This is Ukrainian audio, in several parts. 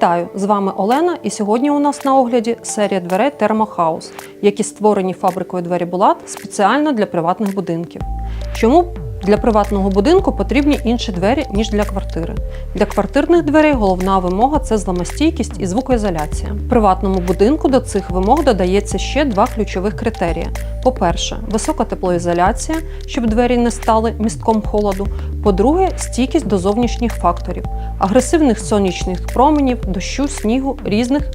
Вітаю! З вами Олена, і сьогодні у нас на огляді серія дверей Thermohouse, які створені фабрикою двері Булат спеціально для приватних будинків. Чому для приватного будинку потрібні інші двері, ніж для квартири? Для квартирних дверей головна вимога це зламостійкість і звукоізоляція. В приватному будинку до цих вимог додається ще два ключових критерії: по-перше, висока теплоізоляція, щоб двері не стали містком холоду. По-друге, стійкість до зовнішніх факторів, агресивних сонячних променів, дощу, снігу, різних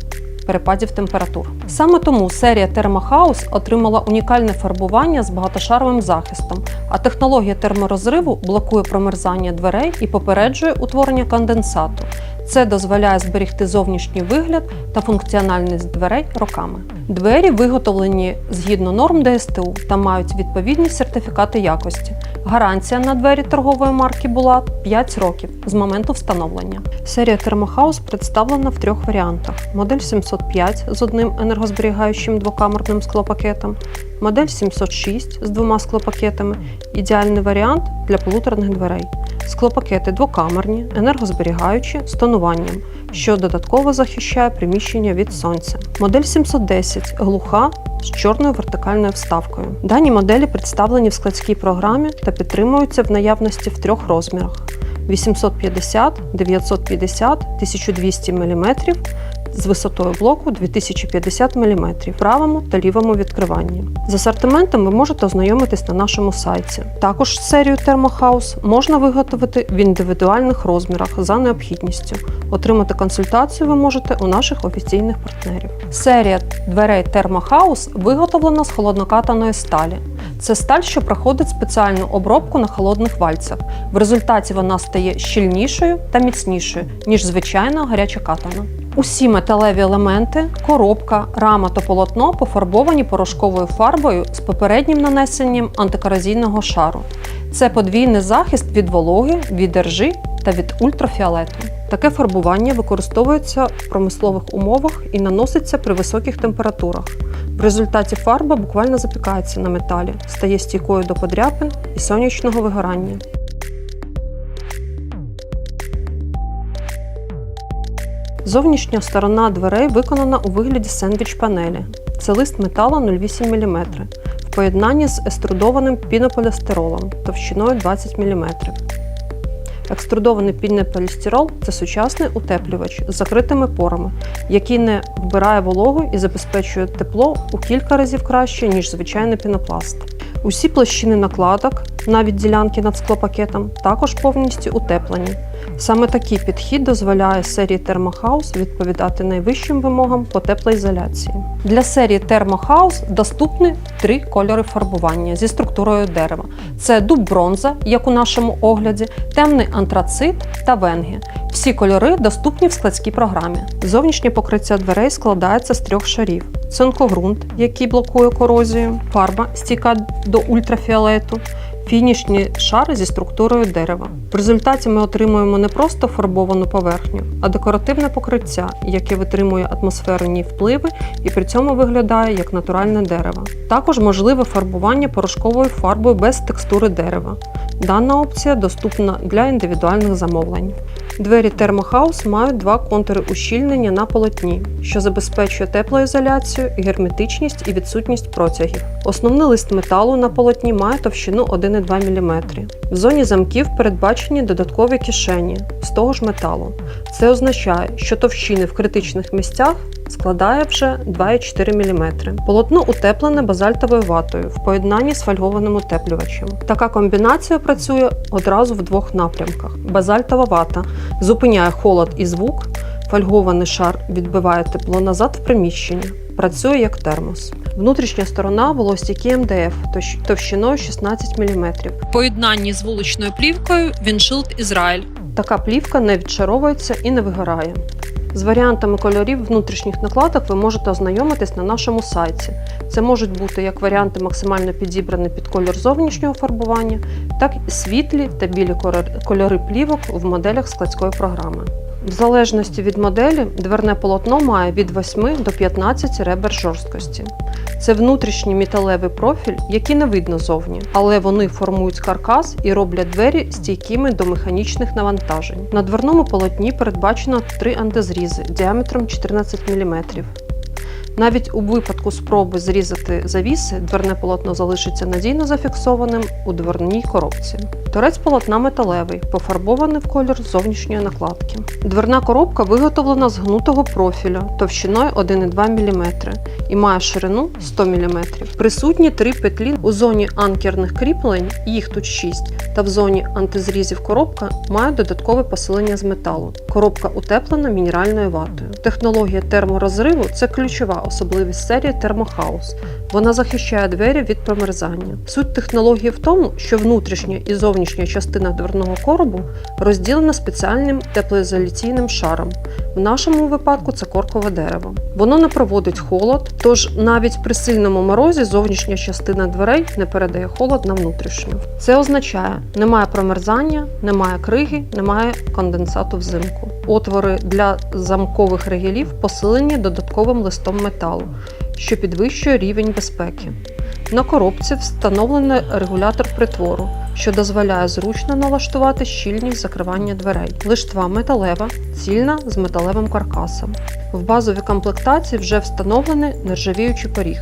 перепадів температур. Саме тому серія Thermohouse отримала унікальне фарбування з багатошаровим захистом, а технологія терморозриву блокує промерзання дверей і попереджує утворення конденсату. Це дозволяє зберегти зовнішній вигляд та функціональність дверей роками. Двері виготовлені згідно норм ДСТУ та мають відповідні сертифікати якості. Гарантія на двері торгової марки була 5 років з моменту встановлення. Серія Thermohouse представлена в трьох варіантах: модель 705 з одним енергозберігаючим двокамерним склопакетом, модель 706 з двома склопакетами, ідеальний варіант для полуторних дверей. Склопакети двокамерні, енергозберігаючі з тонуванням, що додатково захищає приміщення від сонця. Модель 710 глуха з чорною вертикальною вставкою. Дані моделі представлені в складській програмі та підтримуються в наявності в трьох розмірах: 850, 950, 1200 мм з висотою блоку 2050 мм в правому та лівому відкриванні. З асортиментом ви можете ознайомитись на нашому сайті. Також серію Thermohouse можна виготовити в індивідуальних розмірах за необхідністю. Отримати консультацію ви можете у наших офіційних партнерів. Серія дверей Thermohouse виготовлена з холоднокатаної сталі. Це сталь, що проходить спеціальну обробку на холодних вальцях. В результаті вона стає щільнішою та міцнішою, ніж звичайна гарячокатана. Усі металеві елементи, коробка, рама та полотно пофарбовані порошковою фарбою з попереднім нанесенням антикоразійного шару. Це подвійний захист від вологи, від ржи та від ультрафіолету. Таке фарбування використовується в промислових умовах і наноситься при високих температурах. В результаті фарба буквально запікається на металі, стає стійкою до подряпин і сонячного вигорання. Зовнішня сторона дверей виконана у вигляді сендвіч-панелі. Це лист металу 0,8 мм в поєднанні з еструдованим пінополістиролом товщиною 20 мм. Екструдований пінополістирол – це сучасний утеплювач з закритими порами, який не вбирає вологу і забезпечує тепло у кілька разів краще, ніж звичайний пінопласт. Усі площини накладок, навіть ділянки над склопакетом, також повністю утеплені. Саме такий підхід дозволяє серії Thermohouse відповідати найвищим вимогам по теплоізоляції. Для серії Thermohouse доступні три кольори фарбування зі структурою дерева: це дуб бронза, як у нашому огляді, темний антрацит та венгі. Всі кольори доступні в складській програмі. Зовнішнє покриття дверей складається з трьох шарів: цинкогрунт, який блокує корозію, фарба стійка до ультрафіолету, фінішні шари зі структурою дерева. В результаті ми отримуємо не просто фарбовану поверхню, а декоративне покриття, яке витримує атмосферні впливи і при цьому виглядає як натуральне дерево. Також можливе фарбування порошковою фарбою без текстури дерева. Дана опція доступна для індивідуальних замовлень. Двері Thermohouse мають два контури ущільнення на полотні, що забезпечує теплоізоляцію, герметичність і відсутність протягів. Основний лист металу на полотні має товщину 1,2 мм. В зоні замків передбачені додаткові кишені з того ж металу. Це означає, що товщини в критичних місцях складає вже 2,4 мм. Полотно утеплене базальтовою ватою в поєднанні з фольгованим утеплювачем. Така комбінація працює одразу в двох напрямках. Базальтова вата зупиняє холод і звук, фольгований шар відбиває тепло назад в приміщення. Працює як термос. Внутрішня сторона волостійкі МДФ товщиною 16 мм. В поєднанні з вуличною плівкою Віншилд Ізраїль. Така плівка не відшаровується і не вигорає. З варіантами кольорів внутрішніх накладок ви можете ознайомитись на нашому сайті. Це можуть бути як варіанти максимально підібрані під колір зовнішнього фарбування, так і світлі та білі кольори плівок в моделях складської програми. В залежності від моделі дверне полотно має від 8 до 15 ребер жорсткості. Це внутрішній металевий профіль, який не видно зовні, але вони формують каркас і роблять двері стійкими до механічних навантажень. На дверному полотні передбачено три антизрізи діаметром 14 мм. Навіть у випадку спроби зрізати завіси, дверне полотно залишиться надійно зафіксованим у дверній коробці. Торець полотна металевий, пофарбований в колір зовнішньої накладки. Дверна коробка виготовлена з гнутого профіля товщиною 1,2 мм і має ширину 100 мм. Присутні три петлі у зоні анкерних кріплень, їх тут 6, та в зоні антизрізів коробка має додаткове посилення з металу. Коробка утеплена мінеральною ватою. Технологія терморозриву це ключова особливість серії Термохаус. Вона захищає двері від промерзання. Суть технології в тому, що внутрішня і зовнішня частина дверного коробу розділена спеціальним теплоізоляційним шаром. В нашому випадку це коркове дерево. Воно не проводить холод, тож навіть при сильному морозі зовнішня частина дверей не передає холод на внутрішню. Це означає, немає промерзання, немає криги, немає конденсату взимку. Отвори для замкових регілів посилені додатковим листом металу, що підвищує рівень безпеки. На коробці встановлений регулятор притвору, що дозволяє зручно налаштувати щільність закривання дверей. Лиштва металева, цільна з металевим каркасом. В базовій комплектації вже встановлений нержавіючий поріг,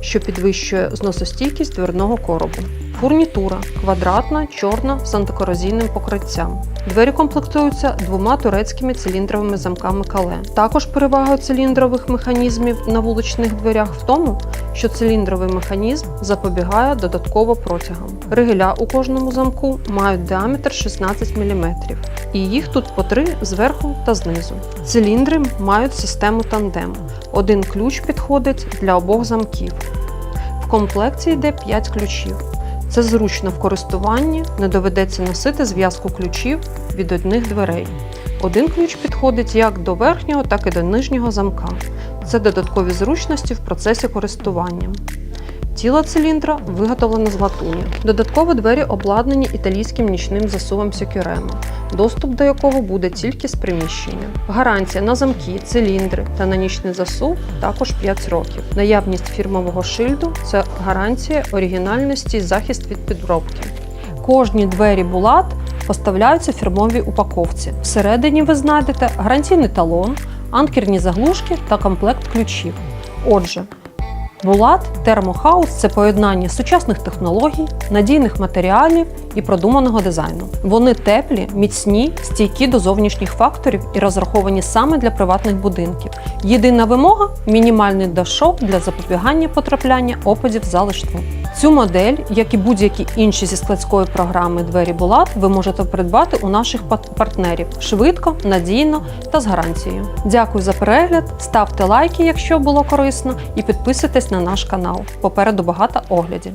що підвищує зносостійкість дверного коробу. Фурнітура квадратна, чорна з антикорозійним покриттям. Двері комплектуються двома турецькими циліндровими замками кале. Також перевагою циліндрових механізмів на вуличних дверях в тому, що циліндровий механізм запобігає додатково протягам. Ригеля у кожному замку мають діаметр 16 мм, і їх тут по три зверху та знизу. Циліндри мають систему тандем. Один ключ підходить для обох замків. В комплекті йде 5 ключів. Це зручно в користуванні, не доведеться носити зв'язку ключів від одних дверей. Один ключ підходить як до верхнього, так і до нижнього замка. Це додаткові зручності в процесі користування. Тіло циліндра виготовлене з латуні. Додатково двері обладнані італійським нічним засувом Securemo, доступ до якого буде тільки з приміщення. Гарантія на замки, циліндри та на нічний засув також 5 років. Наявність фірмового шильду це гарантія оригінальності і захист від підробки. Кожні двері Булат поставляються в фірмовій упаковці. Всередині ви знайдете гарантійний талон, анкерні заглушки та комплект ключів. Отже, Булат Термохаус це поєднання сучасних технологій, надійних матеріалів і продуманого дизайну. Вони теплі, міцні, стійкі до зовнішніх факторів і розраховані саме для приватних будинків. Єдина вимога мінімальний дошок для запобігання потрапляння опадів за лиштву. Цю модель, як і будь-які інші зі складської програми двері Булат, ви можете придбати у наших партнерів швидко, надійно та з гарантією. Дякую за перегляд, ставте лайки, якщо було корисно, і підписуйтесь на наш канал. Попереду багато оглядів.